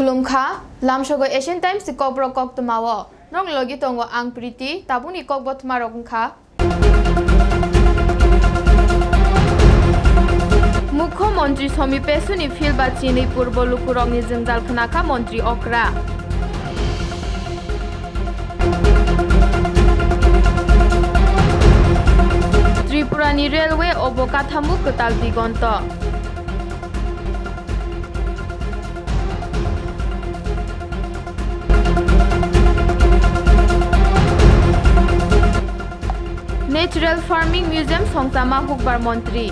khulumkha lamshogo asian times si kobro kok tumawo nong logi tongo ang priti tabuni kok bot marok kha মুখ্যমন্ত্রী সমী পেসুনি ফিলবা চিনি পূর্ব লুকুরংনি জঞ্জাল খনাখা মন্ত্রী অকরা ত্রিপুরানি railway অবকাঠামো কতাল দিগন্ত ন্যাচারাল ফার্মিং মিউজিয়াম সংসামা হুকবার মন্ত্রী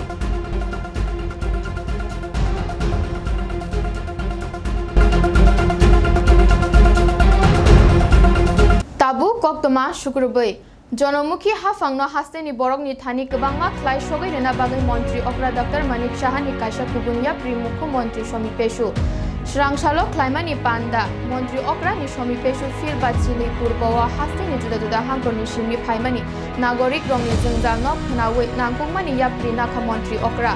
তাবু কক্তমা শুক্রবৈ জনমুখী হাফাংনো হাস্তেনি বরকনি থানি কবাংমা খ্লাই সগৈ রেনা বাগৈ মন্ত্রী অকরা ডক্টর মানিক সাহানি কাইসা কুবুনিয়া প্রি মুখ্যমন্ত্রী সমী খ্লাইমানি পান্ডা মন্ত্রী অকরানি সমী পেশু ফিল বা চিলি পূর্ব হাস্তেনি জুদা জুদা হাঙ্করনি সিমি ফাইমানি নাগরিক রংনি জঞ্জালনো ফনাওই নাংকুংমানি ইয়াপ্রি নাখা মন্ত্রী অকরা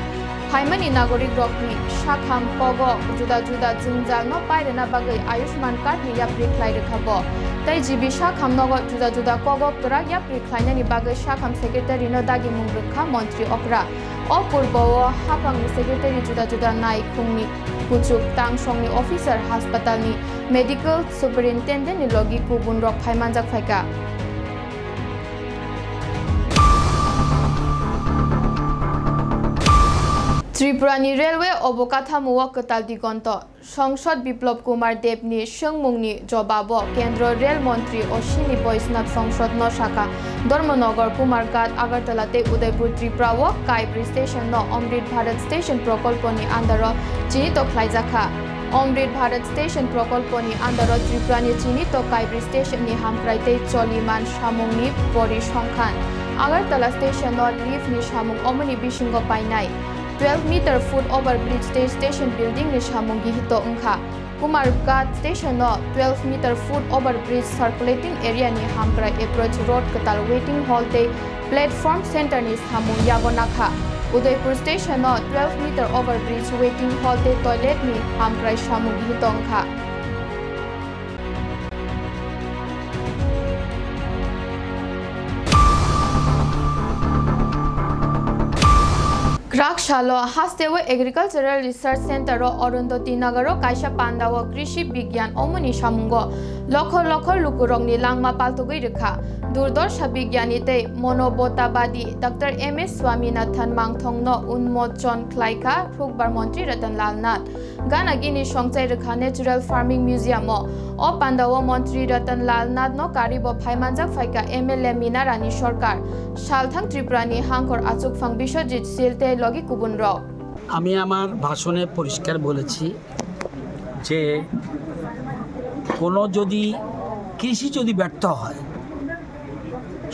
ফাইমানি নাগরিক রকনি শাখাম কগ জুদা জুদা জঞ্জালনো পাইরেনা বাগৈ আয়ুষ্মান কার্ডনি ইয়াপ্রি খ্লাই রেখাবো তাই জিবি শাখাম নগ জুদা জুদা কগ তোরা ইয়াপ্রি খ্লাইনানি বাগৈ শাখাম সেক্রেটারি ন নদাগি মুংরক্ষা মন্ত্রী অকরা অপূর্ব হাফাংনি সেক্রেটারি জুদা জুদা নাইক খুংনি কুচুক তাং সংনি অফিসার হাসপাতালনি মেডিকেল সুপারিনটেন্ডেন্ট লগি কুবুন রক ফাইমানজাক rok ত্রিপুরানি রেলওয়ে অবকাঠামো কতাল দিগন্ত সংসদ বিপ্লব কুমার দেবনি সংমুংনি জবাব। কেন্দ্র রেল মন্ত্রী অশ্বিনী বৈষ্ণব সংসদ ন শাখা ধর্মনগর, কুমারঘাট, আগরতলাতে উদয়পুর, ত্রিপুরা ও কাইব্রি স্টেশন ন। অমৃত ভারত স্টেশন প্রকল্পনি আন্ডার চিনিত খ্লাইজাখা অমৃত ভারত স্টেশন প্রকল্পনি আন্ডার ত্রিপুরানি চিনিত কাইব্রি স্টেশননি হামক্রাইতে চলিমান সামুংনি পরিসংখ্যান। আগরতলা স্টেশন লিফনি সামুং অমনি বিসিঙ্গ পাইনাই 12 meter foot overbridge stage station building ni shamungi hito ungkha Kumargat station no 12 meter foot overbridge circulating area ni hamkra approach road katal waiting hall te platform center ni samung yagonakha Udaipur station no 12 meter overbridge waiting hall te toilet ni hamkra গ্রাকশালো হাস্তেও agricultural research centre Arundhati Nagar কাইসা পান্ডাও কৃষি বিজ্ঞান অমনি সামুঙ্গ লক্ষ লক্ষ লুকুরংনি লাংমা পালতুগৈ রেখা দূরদর্শা বিজ্ঞানীতে মনোবতাবাদী ডক্টর এম এস স্বামীনাথন মাংথংন উন্মোচন খ্লাইখা হুকবার মন্ত্রী রতনলাল নাথ গানাগিনি সংচাই রেখা ন্যাচুরাল ফার্মিং মিউজিয়াম ও পান্ডাও মন্ত্রী রতনলাল নাথ ন কারিব ফাইমানজাক ফাইকা M L A Mina Rani Sarkar. সালথাং ত্রিপুরানি হাঙ্কর আচুক ফাং বিশ্বজিৎ সিলতে লগি কুবুন রক আমি আমার ভাষণে পরিষ্কার বলেছি যে কোনো যদি কৃষি যদি ব্যর্থ হয়,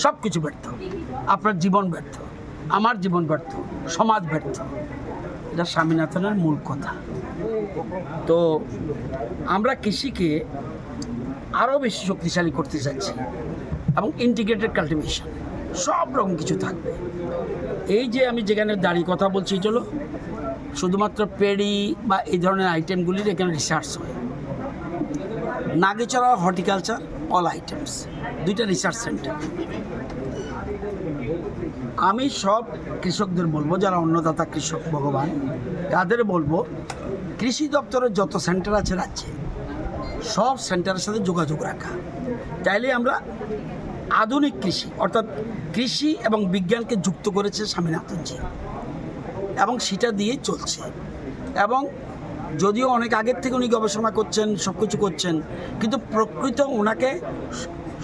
সব কিছু ব্যর্থ। আপনার জীবন ব্যর্থ, আমার জীবন ব্যর্থ, সমাজ ব্যর্থ। এটা স্বামীনাথনের মূল কথা। তো আমরা কৃষিকে আরও বেশি শক্তিশালী করতে চাচ্ছি এবং ইন্টিগ্রেটেড কাল্টিভেশন সব রকম কিছু থাকবে। এই যে আমি যেখানে দাঁড়িয়ে কথা বলছি চলো, শুধুমাত্র পেড়ি বা এই ধরনের আইটেমগুলির এখানে রিসার্চ হয়। নাগেচড়া হর্টিকালচার অল আইটেমস দুইটা রিসার্চ সেন্টার আমি সব কৃষকদের বলব, যারা অন্নদাতা কৃষক ভগবান, তাদের বলব, কৃষি দপ্তরের যত সেন্টার আছে রাজ্যে সব সেন্টারের সাথে যোগাযোগ রাখা। তাইলে আমরা আধুনিক কৃষি, অর্থাৎ কৃষি এবং বিজ্ঞানকে যুক্ত করেছে স্বামীনাথনজি এবং সেটা দিয়ে চলছে। এবং যদিও অনেক আগের থেকে উনি গবেষণা করছেন সব কিছু করছেন, কিন্তু প্রকৃত ওনাকে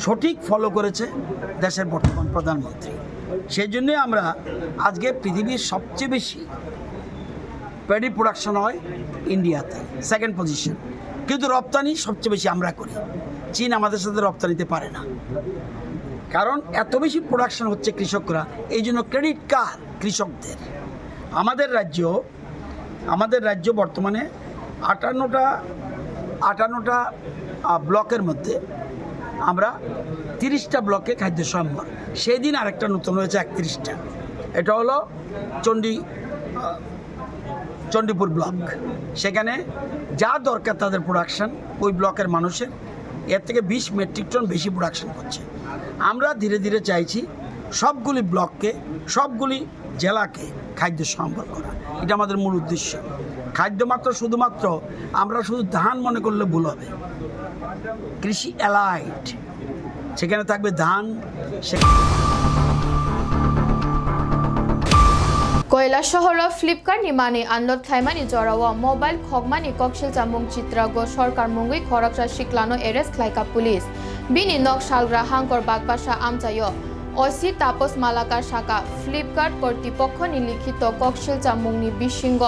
সঠিক ফলো করেছে দেশের বর্তমান প্রধানমন্ত্রী। সেই জন্যে আমরা আজকে পৃথিবীর সবচেয়ে বেশি প্যাডি প্রোডাকশন হয় ইন্ডিয়াতে সেকেন্ড পজিশন কিন্তু রপ্তানি সবচেয়ে বেশি আমরা করি। চীন আমাদের সাথে রপ্তানিতে পারে না। কারণ এত বেশি প্রোডাকশন হচ্ছে কৃষকরা, এই জন্য ক্রেডিট কার কৃষকদের। আমাদের রাজ্য আমাদের রাজ্য বর্তমানে আটান্নটা আটান্নটা ব্লকের মধ্যে আমরা তিরিশটা ব্লকে খাদ্য সম্ভার। সেই দিন আরেকটা নতুন হয়েছে একত্রিশটা। এটা হলো চণ্ডী চণ্ডীপুর ব্লক। সেখানে যা দরকার তাদের প্রোডাকশান ওই ব্লকের মানুষের। এর থেকে বিশ মেট্রিক টন বেশি প্রোডাকশান করছে। আমরা ধীরে ধীরে চাইছি সবগুলি ব্লককে, সবগুলি জেলাকে খাদ্য সম্বল করা। এটা আমাদের মূল উদ্দেশ্য। খাদ্য মাত্র শুধুমাত্র আমরা শুধু ধান মনে করলে ভুল হবে। কৃষি অ্যালাইট সেখানে থাকবে ধান, সে কৈলাসহর ফ্লিপকার্ট নিমানি আনলড খাইমানি জরাও মোবাইল খগমানি ককশিল জামুং চিত্রাগো সরকার মুঙ্গই খরকসা শিকলানো এরেস্ট খাইকা পুলিশ। বিনি নক সালগ্রা হাঙ্কর বাগবাসা আমচায় অসি তাপস মালাকার শাখা ফ্লিপকার্ট কর্তৃপক্ষনি লিখিত ককশিল জামুংনি বিশিঙ্গ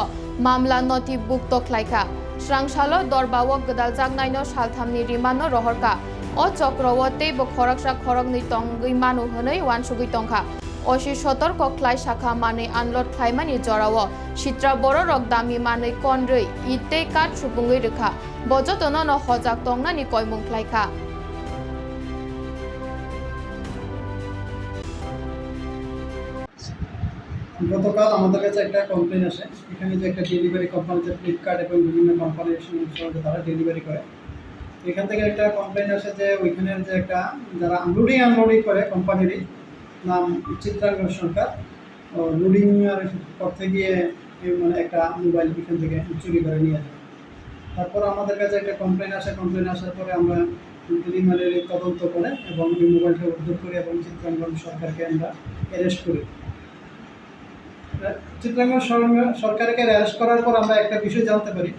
মামলা নথি বুক্ত খ্লাইখা স্রাংসালো দরবাও গদাল জাগনাইনো সালথামনি রিমানো রহরকা। ও চক্রবর্তী খরকসা খরকনি তঙ্গই মানু হনৈ ওয়ানসুগই তংখা। অশি সতর্ক খ্লাই শাখা মানে আনলট খাইমানি বড় রক দামি মানে কনরৈ, ইতে কাট সুপুঙ্গই রেখা। বজতন ন হজাক তংনানি কয়মুং খ্লাইখা গতকাল আমাদের কাছে একটা কমপ্লেন আসে। এখানে যে একটা ডেলিভারি কোম্পানি যে ফ্লিপকার্ট এবং বিভিন্ন কোম্পানির সঙ্গে তারা ডেলিভারি করে। এখান থেকে একটা কমপ্লেন আসে যে ওইখানের যে একটা, যারা আনলোডিং আনলোডিং করে কোম্পানিরই নাম চিত্রাঙ্গন সরকার। আর করতে গিয়ে মানে একটা মোবাইল এখান থেকে চুরি করে নিয়ে যায়। তারপর আমাদের কাছে একটা কমপ্লেন আসে কমপ্লেন আসার পরে আমরা প্রিলিমিনারি তদন্ত করে এবং এই মোবাইলটা উদ্ধার করি এবং চিত্রাঙ্গন সরকারকে আমরা অ্যারেস্ট করি। চিত্রাঙ্গন সরকারকে অ্যারেস্ট করার পর আমরা একটা বিষয় জানতে পারি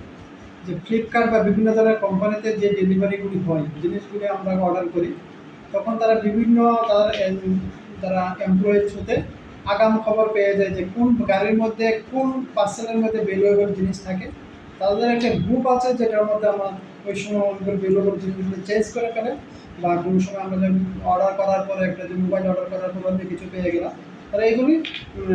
যে ফ্লিপকার্ট বা বিভিন্ন ধরনের কোম্পানিতে যে ডেলিভারিগুলি হয়, জিনিসগুলি আমরা অর্ডার করি, তখন তারা বিভিন্ন এম- যারা এমপ্লয়িজ হতে আগাম খবর পেয়ে যায় যে কোন গাড়ির মধ্যে, কোন পার্সেলের মধ্যে ভ্যালুয়েবল জিনিস থাকে। তাদের একটা গ্রুপ আছে যেটার মধ্যে আমার ওই সময় ওইগুলো ভ্যালুয়েবল জিনিসগুলো চেঞ্জ করে ফেলে বা কোনো সময় আমরা অর্ডার করার পরে একটা যে মোবাইল অর্ডার করার পর আমরা কিছু পেয়ে গেলাম, তারা এইগুলি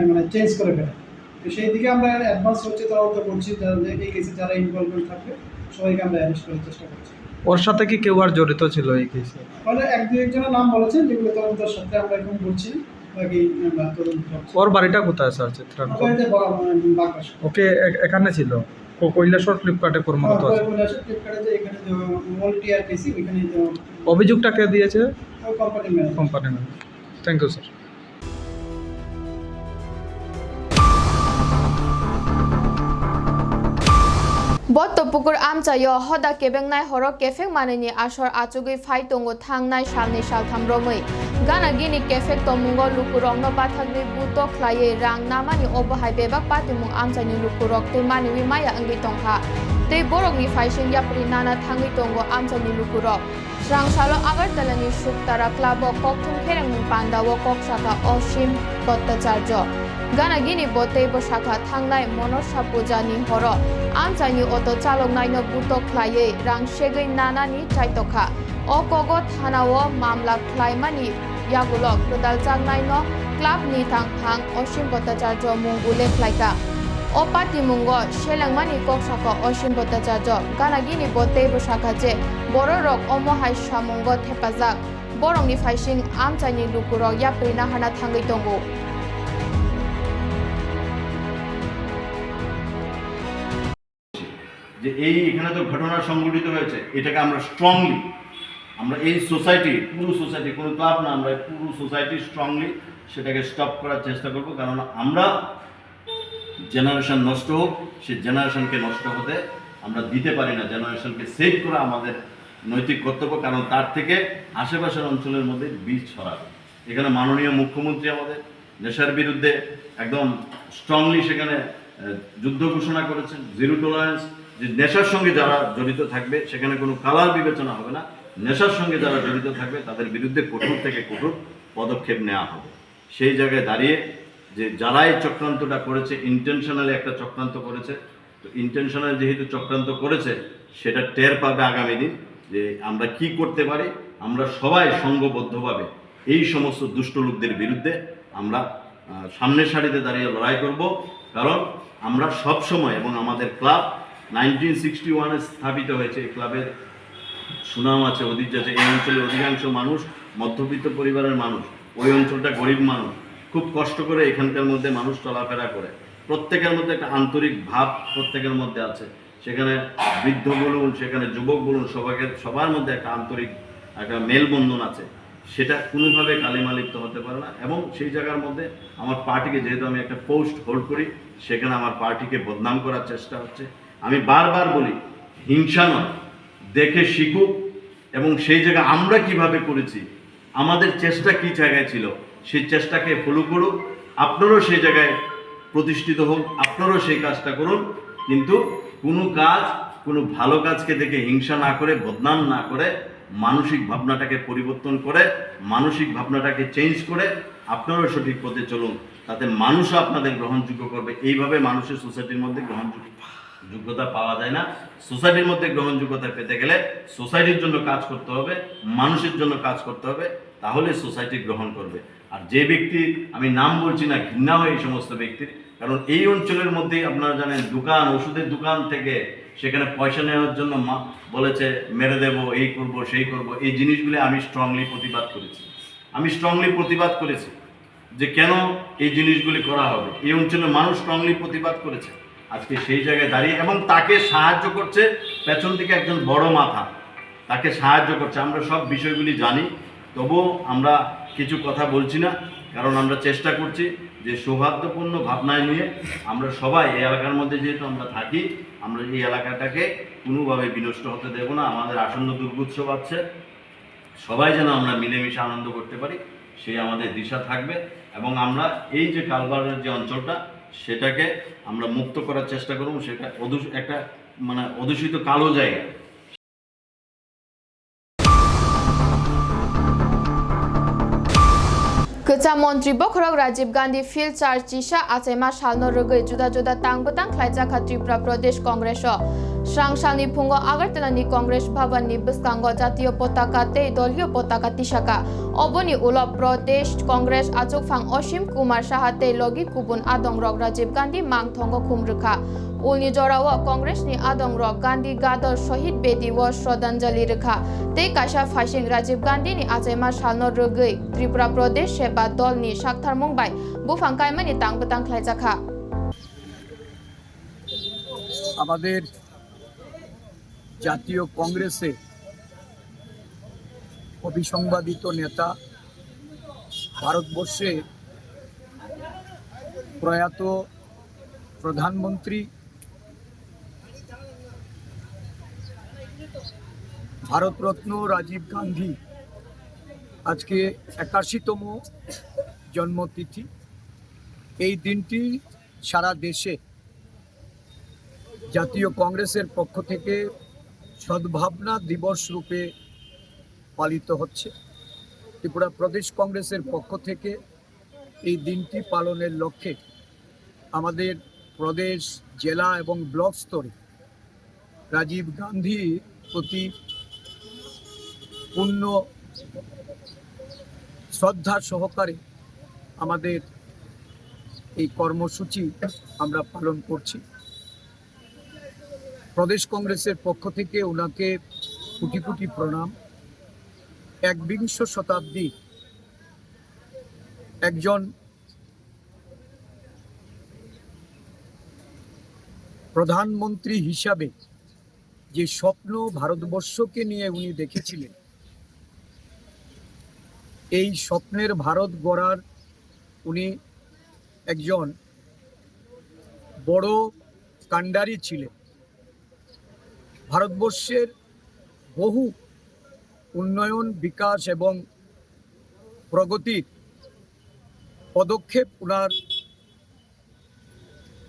মানে চেঞ্জ করে ফেলে। তো সেই দিকে আমরা অ্যাডভান্স হচ্ছে তদন্ত করছি, যারা এই কেসে যারা ইনভলভমেন্ট থাকবে, সবাইকে আমরা অ্যারেস্ট করার চেষ্টা করছি। ওর সাথে কি কেউ আর জড়িত ছিল এই কেসে মানে এক দু একজনের নাম বলেছেন যেগুলো তদন্তের সাথে আমরা এখন বলছি বাকি তদন্ত করছি। ওর বাড়িটা কোথায় স্যার চিত্রাঙ্কন? ওকে এখানে ছিল? ও কৈলাসর ফ্লিপকার্টে কর্মরত আছে? ফ্লিপকার্টে যে এখানে যে মল্টি আর পিসি ওইখানে যে অভিযোগটা কে দিয়েছে? Company manager thank you sir বত্তপুকুর আমচায় হদা কেবেংনাই হর কেফেক মানিনি আসর আচুগৈ ফাই তঙ্গো থাংনাই সালনি সালথাম রমই গানা গিনি কেফেক তমুঙ্গ লুকুরং ন পাথাগনি বুত খ্লাইয়ে রাং নামানি অবহাই বেবাক পাতিমুং আমচাইনি লুকুরok tei maniwi maya angui tongkha tei borokni faising yapri nana thangui tongo লুকু lukurok স্রাংসালো আগারতলানি সুক্তারা ক্লাব ককথুম খেরেংমুং পান্দাও কক শাখা অসীম ভট্টাচার্য গানাগিনি বতেইব শাখা থাংনাই মনসা পূজানি হর আমচাইনি অটো চালক নাইনো বুতো খ্লাयै রাং সেগৈ নানানি চাইতখা অ কগ থানাও মামলা খ্লাইমানি ইয়াগুলক গোদাল জাগনাইনো ক্লাব নি থাং থাং অসীম ভট্টাচার্য মুং উল্লেখ খ্লাইকা ও পার্টি মুঙ্গ সেলাংমানি কক শাখা অসীম ভট্টাচার্য গানাগিনি বতেইব শাখা যে বড় রক অমহাই সামঙ্গ থেপাজাক বরংনি ফাইসিং আমচাইনি লুকুরক ইয়াপ্রি নাহানা থাঙ্গৈ দঙ্গো যে এই এখানে তো ঘটনা সংঘটিত হয়েছে, এটাকে আমরা স্ট্রংলি আমরা এই সোসাইটি পুরো সোসাইটি কোনো ক্লাব না, আমরা পুরো সোসাইটি স্ট্রংলি সেটাকে স্টপ করার চেষ্টা করব। কারণ আমরা জেনারেশন নষ্ট হোক সে জেনারেশনকে নষ্ট হতে আমরা দিতে পারি না জেনারেশনকে সেভ করা আমাদের নৈতিক কর্তব্য, কারণ তার থেকে আশেপাশের অঞ্চলের মধ্যে বীজ ছড়াবে। এখানে মাননীয় মুখ্যমন্ত্রী আমাদের নেশার বিরুদ্ধে একদম স্ট্রংলি সেখানে যুদ্ধ ঘোষণা করেছেন জিরো টলারেন্স যে নেশার সঙ্গে যারা জড়িত থাকবে, সেখানে কোনো কালার বিবেচনা হবে না। নেশার সঙ্গে যারা জড়িত থাকবে, তাদের বিরুদ্ধে কঠোর থেকে কঠোর পদক্ষেপ নেওয়া হবে। সেই জায়গায় দাঁড়িয়ে যে যারা এই চক্রান্তটা করেছে ইন্টেনশনালি একটা চক্রান্ত করেছে। তো ইন্টেনশনাল যেহেতু চক্রান্ত করেছে, সেটা টের পাবে আগামী দিন যে আমরা কি করতে পারি, আমরা সবাই সংঘবদ্ধভাবে এই সমস্ত দুষ্ট লোকদের বিরুদ্ধে আমরা সামনের সারিতে দাঁড়িয়ে লড়াই করব। কারণ আমরা সব সময় এবং আমাদের ক্লাব নাইনটিন সিক্সটি ওয়ানে স্থাপিত হয়েছে। এই ক্লাবের সুনাম আছে ঐতিহ্য আছে। এই অঞ্চলের অধিকাংশ মানুষ, মধ্যবিত্ত পরিবারের মানুষ, ওই অঞ্চলটা গরিব মানুষ। খুব কষ্ট করে এখানকার মধ্যে মানুষ চলাফেরা করে। প্রত্যেকের মধ্যে একটা আন্তরিক ভাব প্রত্যেকের মধ্যে আছে। সেখানে বৃদ্ধ বলুন, সেখানে যুবক বলুন, সবাইকে, সবার মধ্যে একটা আন্তরিক একটা মেলবন্ধন আছে। সেটা কোনোভাবে কালিমালিপ্ত হতে পারে না এবং সেই জায়গার মধ্যে আমার পার্টিকে, যেহেতু আমি একটা পোস্ট হোল্ড করি, সেখানে আমার পার্টিকে বদনাম করার চেষ্টা হচ্ছে। আমি বারবার বলি, হিংসা নয়, দেখে শিখুক এবং সেই জায়গায় আমরা কীভাবে করেছি, আমাদের চেষ্টা কি জায়গায় ছিল সেই চেষ্টাকে ফলো করুক। আপনারও সেই জায়গায় প্রতিষ্ঠিত হোক, আপনারও সেই কাজটা করুন। কিন্তু কোনো কাজ, কোনো ভালো কাজকে দেখে হিংসা না করে, বদনাম না করে, মানসিক ভাবনাটাকে পরিবর্তন করে, মানসিক ভাবনাটাকে চেঞ্জ করে আপনারও সঠিক পথে চলুন। তাতে মানুষও আপনাদের গ্রহণযোগ্য করবে। এইভাবে মানুষের সোসাইটির মধ্যে গ্রহণযোগ্য যোগ্যতা পাওয়া যায় না। সোসাইটির মধ্যে গ্রহণযোগ্যতা পেতে গেলে সোসাইটির জন্য কাজ করতে হবে, মানুষের জন্য কাজ করতে হবে। তাহলে সোসাইটি গ্রহণ করবে। আর যে ব্যক্তি, আমি নাম বলছি না, ঘৃণা হয় এই সমস্ত ব্যক্তির, কারণ এই অঞ্চলের মধ্যেই আপনারা জানেন, দোকান, ওষুধের দোকান থেকে সেখানে পয়সা নেওয়ার জন্য মা বলেছে, মেরে দেব, এই করব, সেই করব, এই জিনিসগুলি আমি স্ট্রংলি প্রতিবাদ করেছি। আমি স্ট্রংলি প্রতিবাদ করেছি যে কেন এই জিনিসগুলি করা হবে। এই অঞ্চলের মানুষ স্ট্রংলি প্রতিবাদ করেছে। আজকে সেই জায়গায় দাঁড়িয়ে এবং তাকে সাহায্য করছে পেছন থেকে একজন বড় মাথা। তাকে সাহায্য করছে। আমরা সব বিষয়গুলি জানি, তবুও আমরা কিছু কথা বলছি না, কারণ আমরা চেষ্টা করছি যে সৌহার্দ্যপূর্ণ ভাবনায় নিয়ে আমরা সবাই এই এলাকার মধ্যে যেহেতু আমরা থাকি, আমরা এই এলাকাটাকে কোনোভাবে বিনষ্ট হতে দেব না, আমাদের আসন্ন দুর্গোৎসব আছে, সবাই যেন আমরা মিলেমিশে আনন্দ করতে পারি, সেই আমাদের দিশা থাকবে এবং আমরা এই যে কালবারের যে অঞ্চলটা, সেটাকে আমরা মুক্ত করার চেষ্টা করব, সেটা অদূষ একটা মানে অদূষিত কালো জায়গা। Kecha Montri Bokhrok Rajiv Gandhi Field Char Chisha Achema Shalno Rugai Juda Juda Tangbutang Khlaija Kha Tripura Pradesh Congress o Srangshani Phungo Agartala ni Congress Bhavan ni Biskango Jatiyo Potaka te Doliyo Potaka Tishaka Oboni Ulo Pradesh Congress Achuk Phang Oshim Kumar Shahate Logi Kubun Adong Rok জড়াও কংগ্রেসনি আদং রক গান্ধী গাদর শহীদ বেদি ও শ্রদ্ধাঞ্জলি রেখা তে কাশা ফাইসিং রাজীব গান্ধীনি আচাইমা সালনো রগৈ ত্রিপুরা প্রদেশ সেবা দলনি সাকথার মুম্বাই বুফাং কাইমানি তাংবতাং খ্লাইজাখা আমাদের জাতীয় কংগ্রেসে অবিসংবাদিত নেতা ভারতবর্ষে প্রয়াত প্রধানমন্ত্রী ভারতরত্ন রাজীব গান্ধী আজকে একাশিতম জন্মতিথি। এই দিনটি সারা দেশে জাতীয় কংগ্রেসের পক্ষ থেকে সদ্ভাবনা দিবস রূপে পালিত হচ্ছে। ত্রিপুরা প্রদেশ কংগ্রেসের পক্ষ থেকে এই দিনটি পালনের লক্ষ্যে আমাদের প্রদেশ, জেলা এবং ব্লক স্তরে রাজীব গান্ধীর প্রতি পূর্ণ শ্রদ্ধা সহকারে আমাদের এই কর্মসূচি আমরা পালন করছি। প্রদেশ কংগ্রেসের পক্ষ থেকে ওনাকে কোটি কোটি প্রণাম। একবিংশ শতাব্দী একজন প্রধানমন্ত্রী হিসাবে যে স্বপ্ন ভারতবর্ষকে নিয়ে উনি দেখেছিলেন এই স্বপ্নের ভারত গড়ার উনি একজন বড় কাণ্ডারি ছিলেন। ভারতবর্ষের বহু উন্নয়ন, বিকাশ এবং প্রগতির পদক্ষেপ ওনার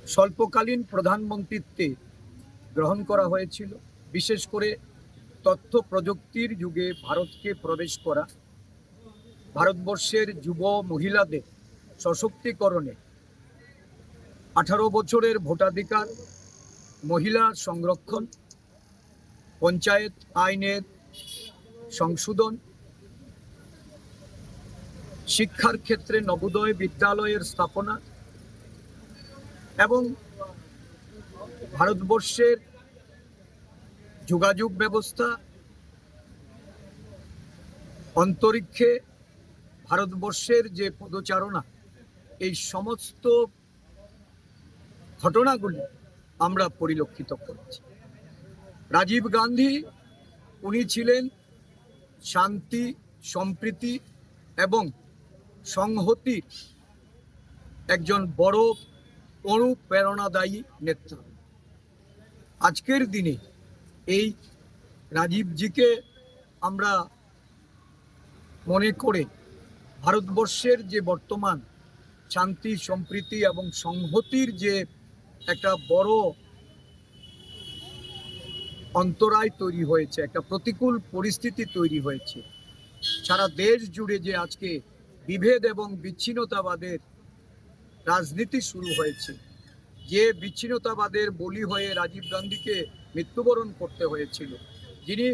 স্বল্পকালীন প্রধানমন্ত্রীত্বে গ্রহণ করা হয়েছিল। বিশেষ করে তথ্য প্রযুক্তির যুগে ভারতকে প্রবেশ করা ভারতবর্ষের যুব মহিলাদের সশক্তিকরণে আঠারো বছরের ভোটাধিকার, মহিলা সংরক্ষণ, পঞ্চায়েত আইনের সংশোধন, শিক্ষার ক্ষেত্রে নবোদয় বিদ্যালয়ের স্থাপনা এবং ভারতবর্ষের যোগাযোগ ব্যবস্থা, অন্তরিক্ষে ভারতবর্ষের যে পদচারণা, এই সমস্ত ঘটনাগুলি আমরা পরিলক্ষিত করেছি। রাজীব গান্ধী, উনি ছিলেন শান্তি, সম্প্রীতি এবং সংহতির একজন বড় অনুপ্রেরণাদায়ী নেতা। আজকের দিনে এই রাজীবজিকে আমরা মনে করে ভারতবর্ষের যে বর্তমান শান্তি, সম্প্রীতি এবং সংহতির যে একটা বড় অন্তরায় তৈরি হয়েছে, একটা প্রতিকূল পরিস্থিতি তৈরি হয়েছে, সারা দেশ জুড়ে যে আজকে বিভেদ এবং বিচ্ছিন্নতাবাদের রাজনীতি শুরু হয়েছে, যে বিচ্ছিন্নতাবাদের বলি হয়ে রাজীব গান্ধীকে মৃত্যুবরণ করতে হয়েছিল, যিনি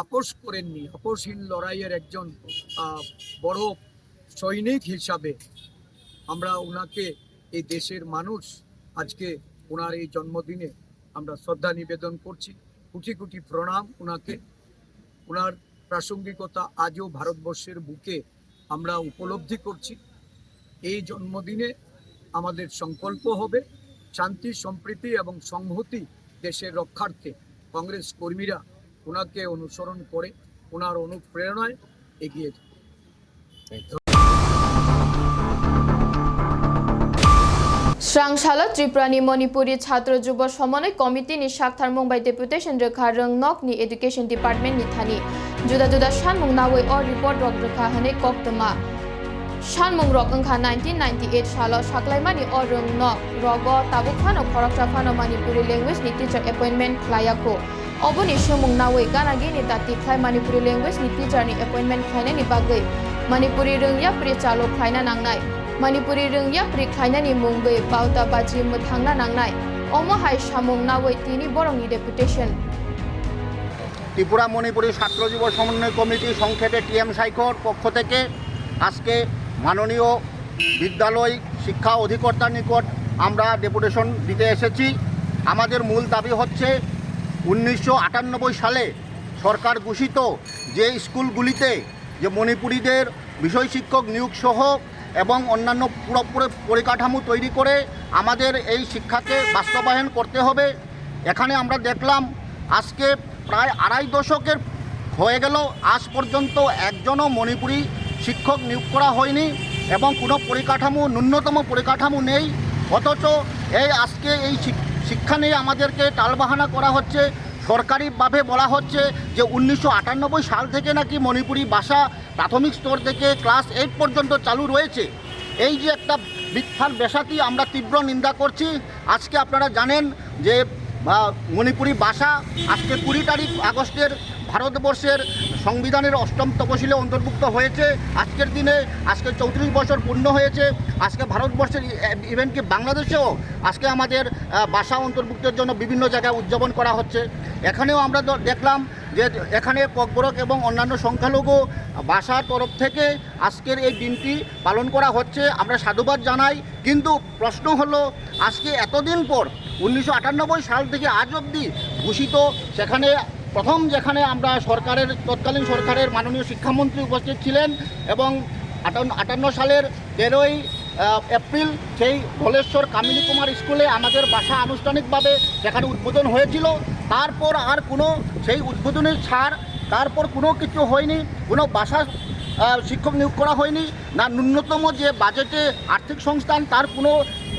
আপোষ করেননি, আপোষহীন লড়াইয়ের একজন বড় সৈনিক হিসাবে আমরা ওনাকে এই দেশের মানুষ আজকে ওনার এই জন্মদিনে আমরা শ্রদ্ধা নিবেদন করছি। কোটি কোটি প্রণাম ওনাকে ওনার প্রাসঙ্গিকতা আজও ভারতবর্ষের বুকে আমরা উপলব্ধি করছি। এই জন্মদিনে আমাদের সংকল্প হবে শান্তি, সম্প্রীতি এবং সংহতি দেশের রক্ষার্থে। কংগ্রেস কর্মীরা ওনাকে অনুসরণ করে ওনার অনুপ্রেরণায় এগিয়ে যাবে স্রাংশালা ত্রিপুরানি মণিপুরি ছাত্র যুব সমন্বয় কমিটি শাকথার মুম্বাই ডেপুটেশন রেখা রংনক ni education department nawai or report rok rekha hane koktoma shanmung rok angkha 1998 salo saklaimani or rungno rogo tabuk phano khorakcha phano manipuri language ni teacher appointment klayako oboni shomung nawai ganagi ni dati khlai manipuri language ni teacher ni appointment khlaina ni bagai manipuri rungya pri chalo khlaina nangnai manipuri rungya pri khlaina ni mungbai bauta baji muthangna nangnai omo hai samung nawai tini borong ni deputation Tripura Manipuri ছাত্র যুব সমন্বয় committee সংক্ষেপে TM সাইকোর পক্ষ থেকে আজকে মাননীয় বিদ্যালয় শিক্ষা অধিকর্তার নিকট আমরা ডেপুটেশন দিতে এসেছি আমাদের মূল দাবি হচ্ছে উনিশশো আটানব্বই সালে সরকার ঘোষিত যে স্কুলগুলিতে যে মণিপুরীদের বিষয় শিক্ষক নিয়োগ সহ এবং অন্যান্য পুরোপুরি পরিকাঠামো তৈরি করে আমাদের এই শিক্ষাকে বাস্তবায়ন করতে হবে, এখানে আমরা দেখলাম আজকে প্রায় আড়াই দশকের হয়ে গেল, আজ পর্যন্ত একজনও মণিপুরি শিক্ষক নিয়োগ করা হয়নি এবং কোনো পরিকাঠামো, ন্যূনতম পরিকাঠামো নেই, অথচ এই আজকে এই শিক্ষা নিয়ে আমাদেরকে টালবাহানা করা হচ্ছে। সরকারিভাবে বলা হচ্ছে যে উনিশশো আটানব্বই সাল থেকে নাকি মণিপুরি ভাষা প্রাথমিক স্তর থেকে ক্লাস এইট পর্যন্ত চালু রয়েছে। এই যে একটা মিথ্যার বেশাতি আমরা তীব্র নিন্দা করছি। আজকে আপনারা জানেন যে মণিপুরী মণিপুরি ভাষা আজকে কুড়ি তারিখ আগস্টের ভারতবর্ষের সংবিধানের অষ্টম তপশিলে অন্তর্ভুক্ত হয়েছে, আজকের দিনে, আজকে চৌত্রিশ বছর পূর্ণ হয়েছে, আজকে ভারতবর্ষের ইভেন কি বাংলাদেশেও আজকে আমাদের ভাষা অন্তর্ভুক্তের জন্য বিভিন্ন জায়গায় উদযাপন করা হচ্ছে। এখানেও আমরা দেখলাম যে এখানে ককবরক এবং অন্যান্য সংখ্যালঘু ভাষার তরফ থেকে আজকের এই দিনটি পালন করা হচ্ছে। আমরা সাধুবাদ জানাই, কিন্তু প্রশ্ন হলো, আজকে এতদিন পর, উনিশশো আটানব্বই সাল থেকে আজ অবধি ঘোষিত সেখানে প্রথম যেখানে আমরা সরকারের, তৎকালীন সরকারের মাননীয় শিক্ষামন্ত্রী উপস্থিত ছিলেন এবং আটান্ন সালের তেরোই এপ্রিল সেই ধলেশ্বর কামিনী কুমার স্কুলে আমাদের বাসা আনুষ্ঠানিকভাবে সেখানে উদ্বোধন হয়েছিল, তারপর আর কোনো সেই উদ্বোধনের ছাড়, তারপর কোনো কিছু হয়নি, কোনো বাসা শিক্ষক নিয়োগ করা হয়নি, না ন্যূনতম যে বাজেটে আর্থিক সংস্থান, তার কোনো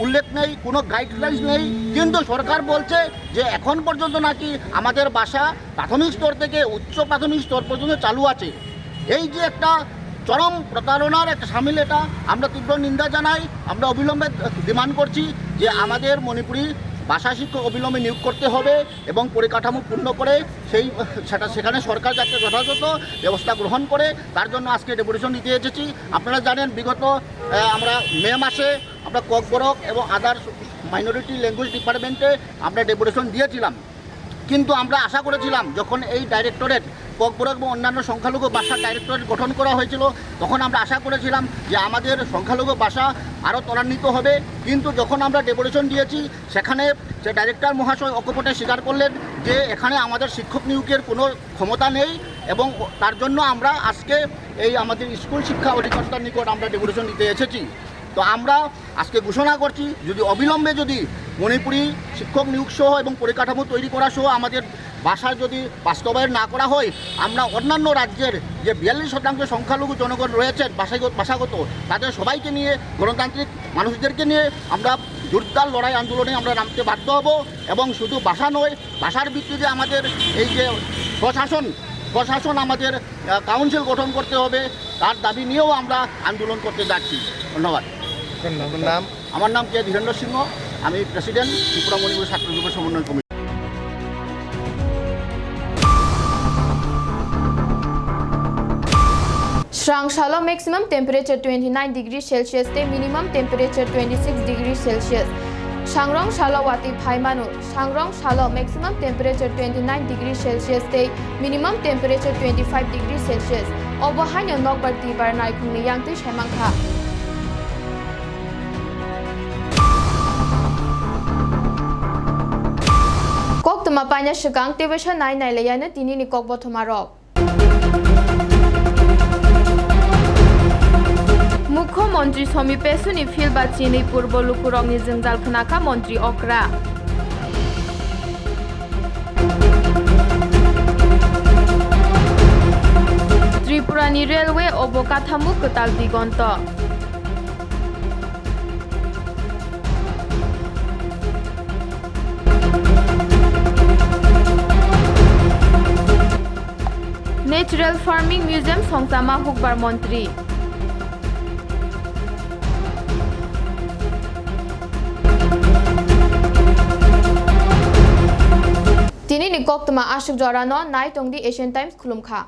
উল্লেখ নেই, কোনো গাইডলাইন্স নেই। কিন্তু সরকার বলছে যে এখন পর্যন্ত নাকি আমাদের বাসা প্রাথমিক স্তর থেকে উচ্চ প্রাথমিক স্তর পর্যন্ত চালু আছে। এই যে একটা চরম প্রতারণার একটা সামিল এটা, আমরা তীব্র নিন্দা জানাই, আমরা অবিলম্বে ডিমান্ড করছি যে আমাদের মণিপুরি ভাষা শিক্ষক অবিলম্বে নিয়োগ করতে হবে এবং পরিকাঠামো পূর্ণ করে সেই, সেটা সেখানে সরকার যাতে যথাযথ ব্যবস্থা গ্রহণ করে, তার জন্য আজকে ডেপুটেশন দিতে এসেছি। আপনারা জানেন, বিগত আমরা মে মাসে আমরা ককবরক এবং আদার মাইনরিটি ল্যাঙ্গুয়েজ ডিপার্টমেন্টে আমরা ডেপুটেশন দিয়েছিলাম। কিন্তু আমরা আশা করেছিলাম, যখন এই ডাইরেক্টরেট ককবরক এবং অন্যান্য সংখ্যালঘু বাসা ডাইরেক্টরেট গঠন করা হয়েছিল। তখন আমরা আশা করেছিলাম যে আমাদের সংখ্যালঘু ভাষা আরও ত্বরান্বিত হবে। কিন্তু যখন আমরা ডেপুটেশন দিয়েছি, সেখানে সে ডাইরেক্টর মহাশয় অকপটে স্বীকার করলেন যে এখানে আমাদের শিক্ষক নিয়োগের কোনো ক্ষমতা নেই এবং তার জন্য আমরা আজকে এই আমাদের স্কুল শিক্ষা অধিকর্তার নিকট আমরা ডেপুটেশন দিতে এসেছি। তো আমরা আজকে ঘোষণা করছি, যদি অবিলম্বে যদি মণিপুরি শিক্ষক নিয়োগ সহ এবং পরিকাঠামো তৈরি করা সহ আমাদের ভাষার যদি বাস্তবায়ন না করা হয় আমরা অন্যান্য রাজ্যের যে বিয়াল্লিশ শতাংশ সংখ্যালঘু জনগণ রয়েছেন ভাষাগত ভাষাগত তাদের সবাইকে নিয়ে গণতান্ত্রিক মানুষদেরকে নিয়ে আমরা জোরদার লড়াই আন্দোলনে আমরা নামতে বাধ্য হব এবং শুধু ভাষা নয় ভাষার ভিত্তিতে আমাদের এই যে প্রশাসন প্রশাসন আমাদের কাউন্সিল গঠন করতে হবে তার দাবি নিয়েও আমরা আন্দোলন করতে যাচ্ছি। ধন্যবাদ। নাম? আমার নাম কে ধীরেন্দ্র সিংহ আমি প্রেসিডেন্ট ত্রিপুরা মণিপুর ছাত্র যুব সমন্বয় committee. Shrangshalo maximum temperature 29 degree Celsius te minimum temperature 26 degree Celsius. Shangrong Shalo wati phaimanu. Shangrong Shalo maximum temperature 29 degree Celsius te minimum temperature 25 degree Celsius. Obohanyo nokbar ti bar nai khungni yangti shaimangkha. Kok tuma panya shikang tevesha nai nai layana tini ni kok botomarok. মুখ্যমন্ত্রী সমীপে সুনি feel বা চিনি পূর্ব লুকুরংনি জঞ্জাল খনাকা মন্ত্রী অকরা ত্রিপুরানি railway অবকাঠামো কতাল দিগন্ত। Natural farming museum সংসামা হুকবার মন্ত্রী Tini ni kok tuma ashuk jorano nai tongdi Asian Times khulumkha.